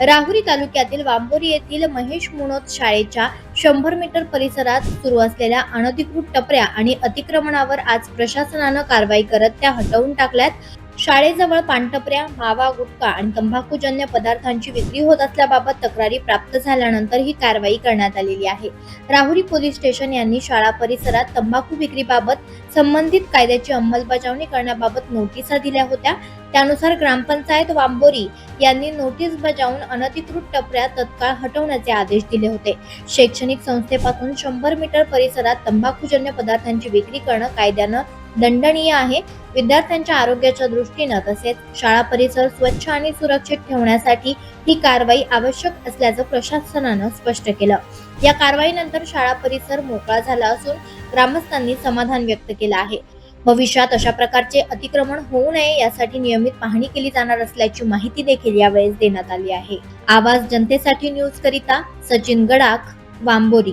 राहुरी तालुक्यातील वांबोरी येथील महेश मुनोत शाळेच्या शंभर मीटर परिसरात सुरू असलेल्या अनधिकृत टपऱ्या आणि अतिक्रमणावर आज प्रशासनानं कारवाई करत त्या हटवून टाकल्यात. शाळेजवळ पानटपऱ्या मावा गुटखा आणि तंबाखूजन्य पदार्थांची विक्री होत असल्याबाबत तक्रारी प्राप्त झाल्यानंतर ही कारवाई करण्यात आलेली आहे. राहुरी पोलीस स्टेशन यांनी शाळा परिसरात तंबाखू विक्रीबाबत संबंधित कायद्याची अंमलबजावणी करण्याबाबत नोटिसा दिल्या होत्या. त्यानुसार ग्रामपंचायत वांबोरी यांनी नोटीस बजावून अनधिकृत टपऱ्या तत्काळ हटवण्याचे आदेश दिले होते. शैक्षणिक संस्थेपासून शंभर मीटर परिसरात तंबाखूजन्य पदार्थांची विक्री करणं कायद्यानं दंडनीय आहे. विद्यार्थ्यांच्या आरोग्याच्या दृष्टीनं तसेच शाळा परिसर स्वच्छ आणि सुरक्षित ठेवण्यासाठी ही कारवाई आवश्यक असल्याचं प्रशासनानं स्पष्ट केलं. या कारवाईनंतर शाळा परिसर मोकळा झाला असून ग्रामस्थांनी समाधान व्यक्त केलं आहे. भविष्यात अशा प्रकारचे अतिक्रमण होऊ नये यासाठी नियमित पाहणी केली जाणार असल्याची माहिती देखील यावेळेस देण्यात आली आहे. आवाज जनतेसाठी न्यूज करिता सचिन गडाख वांबोरी.